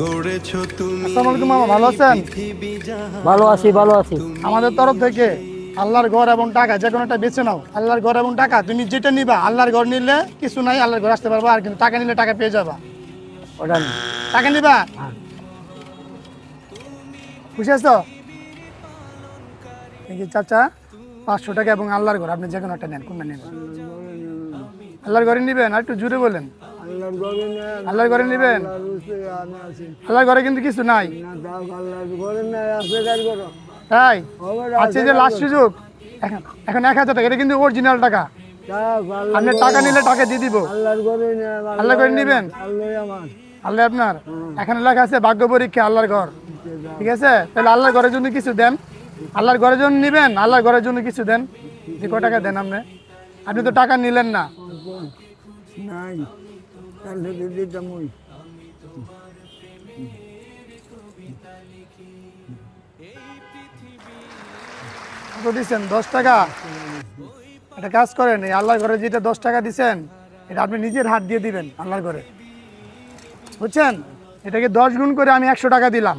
গড়েছ তুমি আসসালামু আলাইকুম মামা ভালো আছেন? ভালো আছি ভালো আছি। আমাদের তরফ থেকে আল্লাহর ঘর এবং টাকা যে কোনো একটা বেছে নাও। আল্লাহর ঘর এবং টাকা তুমি যেটা নিবা আল্লাহর ঘর নিলে কিছু নাই আল্লাহর ঘর আসতে পারবা আর কিন্তু টাকা নিলে টাকা পেয়ে যাবা। ওটা টাকা নিবা? হ্যাঁ। খুশি আছো? চাচা পাঁচশো টাকা এবং আল্লাহর ঘর আপনি যে কোনো একটা নেন কোনটা নেবেন? আল্লাহর ঘরে নিবেন আর একটু জুড়ে বলেন। আল্লাহর ঘরে নিবেন? আল্লাহর আছি ঘরে কিন্তু কিছু নাই। আছে তাই? খবর আচ্ছা যে লাস্ট সুযোগ। এখন এক হাজার টাকা, এটা কিন্তু অরিজিনাল টাকা। আপনি টাকা নিলে টাকা দিয়ে দিব। আল্লাহ ঘরে নিবেন? আল্লাহ আপনার। এখানে লেখা আছে, ভাগ্য পরীক্ষা, আল্লাহর ঘর। ঠিক আছে? তাহলে আল্লাহর ঘরের জন্য কিছু দেন। আল্লাহর ঘরের জন্য নিবেন, আল্লাহর ঘরের জন্য কিছু দেন। যে ক টাকা দেন আপনি? আপনি তো টাকা নিলেন না। তাহলে দিদিটা মুই কত দিচ্ছেন? দশ টাকা? একটা কাজ করেন, এই আল্লাহর ঘরে যেটা দশ টাকা দিচ্ছেন, এটা আপনি নিজের হাত দিয়ে দিবেন আল্লাহর ঘরে। বুঝছেন? এটাকে দশ গুণ করে আমি একশো টাকা দিলাম।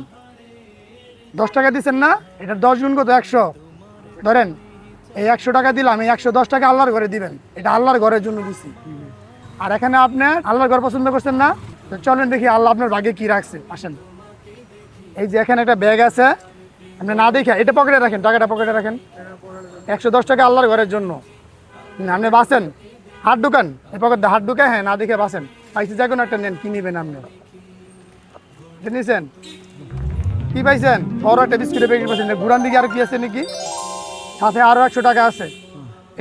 দশ টাকা দিচ্ছেন না? এটা দশ গুণ কত? একশো। ধরেন, এই একশো টাকা দিলাম, এই একশো দশ টাকা আল্লাহর ঘরে দিবেন। এটা আল্লাহর ঘরের জন্য দিছি। আর এখানে আপনি আল্লাহর ঘর পছন্দ করছেন না, তো চলেন দেখি আল্লাহ আপনার ভাগ্যে কি রাখছে। আসেন। এই যে এখানে একটা ব্যাগ আছে, আপনি না দেখে, এটা পকেটে রাখেন, টাকাটা পকেটে রাখেন। একশো দশ টাকা আল্লাহর ঘরের জন্য। আপনি বাসেন হাট দোকান এই পকেট হাট দোকান হ্যাঁ না দেখে বাসেন পাইছি যে কোনো একটা নেন, কি নিবেন আপনি? নিছেন? কি পাইছেন? বড় একটা বিস্কুটের প্যাকেট পাইছেন। ঘুরান দিকে আর কি আছে নাকি? সাথে আরও একশো টাকা আছে।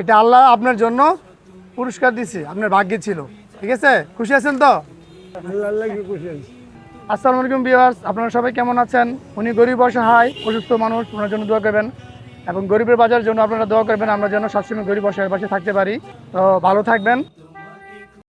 এটা আল্লাহ আপনার জন্য। পুরস্কার দিছে আপনার ভাগ্যে ছিল। ঠিক আছে? খুশি আছেন তো? আসসালামু আলাইকুম বিওয়ার্স আপনারা সবাই কেমন আছেন? উনি গরিব অসহায় অসুস্থ মানুষ ওনার জন্য দোয়া করবেন। এবং গরিবের বাজার জন্য আপনারা দোয়া করবেন আমরা যেন সবসময় গরিব অসহায়ের পাশে থাকতে পারি। তো ভালো থাকবেন।